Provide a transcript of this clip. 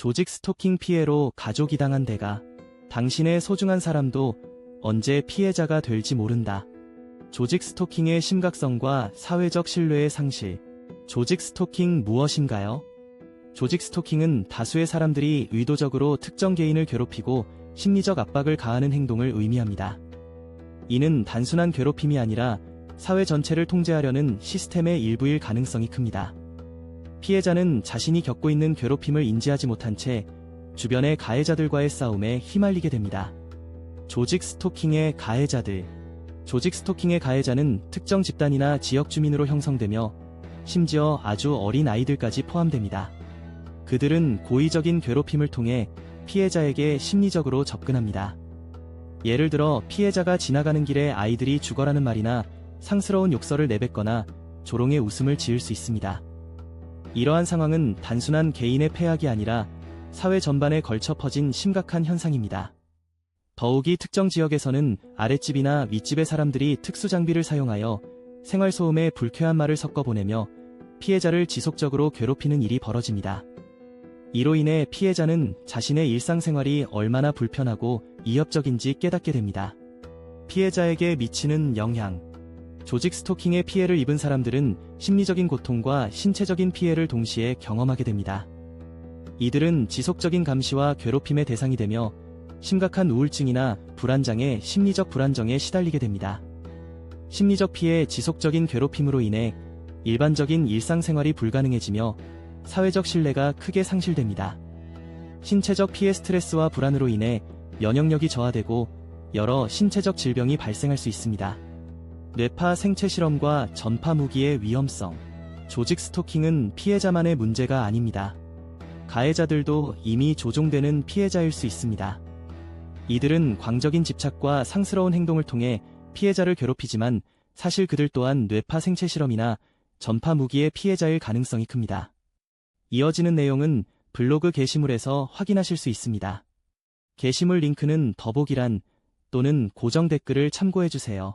조직 스토킹 피해로 가족이 당한 대가 당신의 소중한 사람도 언제 피해자가 될지 모른다. 조직 스토킹의 심각성과 사회적 신뢰의 상실. 조직 스토킹 무엇인가요? 조직 스토킹은 다수의 사람들이 의도적으로 특정 개인을 괴롭히고 심리적 압박을 가하는 행동을 의미합니다. 이는 단순한 괴롭힘이 아니라 사회 전체를 통제하려는 시스템의 일부일 가능성이 큽니다. 피해자는 자신이 겪고 있는 괴롭힘을 인지하지 못한 채 주변의 가해자들과의 싸움에 휘말리게 됩니다. 조직 스토킹의 가해자들. 조직 스토킹의 가해자는 특정 집단이나 지역 주민으로 형성되며 심지어 아주 어린 아이들까지 포함됩니다. 그들은 고의적인 괴롭힘을 통해 피해자에게 심리적으로 접근합니다. 예를 들어 피해자가 지나가는 길에 아이들이 죽어라는 말이나 상스러운 욕설을 내뱉거나 조롱의 웃음을 지을 수 있습니다. 이러한 상황은 단순한 개인의 폐악이 아니라 사회 전반에 걸쳐 퍼진 심각한 현상입니다. 더욱이 특정 지역에서는 아랫집이나 윗집의 사람들이 특수 장비를 사용하여 생활소음에 불쾌한 말을 섞어 보내며 피해자를 지속적으로 괴롭히는 일이 벌어집니다. 이로 인해 피해자는 자신의 일상생활이 얼마나 불편하고 이협적인지 깨닫게 됩니다. 피해자에게 미치는 영향. 조직 스토킹의 피해를 입은 사람들은 심리적인 고통과 신체적인 피해를 동시에 경험하게 됩니다. 이들은 지속적인 감시와 괴롭힘의 대상이 되며 심각한 우울증이나 불안장애, 심리적 불안정에 시달리게 됩니다. 심리적 피해, 지속적인 괴롭힘으로 인해 일반적인 일상생활이 불가능해지며 사회적 신뢰가 크게 상실됩니다. 신체적 피해 스트레스와 불안으로 인해 면역력이 저하되고 여러 신체적 질병이 발생할 수 있습니다. 뇌파 생체 실험과 전파 무기의 위험성. 조직 스토킹은 피해자만의 문제가 아닙니다. 가해자들도 이미 조종되는 피해자일 수 있습니다. 이들은 광적인 집착과 상스러운 행동을 통해 피해자를 괴롭히지만 사실 그들 또한 뇌파 생체 실험이나 전파 무기의 피해자일 가능성이 큽니다. 이어지는 내용은 블로그 게시물에서 확인하실 수 있습니다. 게시물 링크는 더보기란 또는 고정 댓글을 참고해주세요.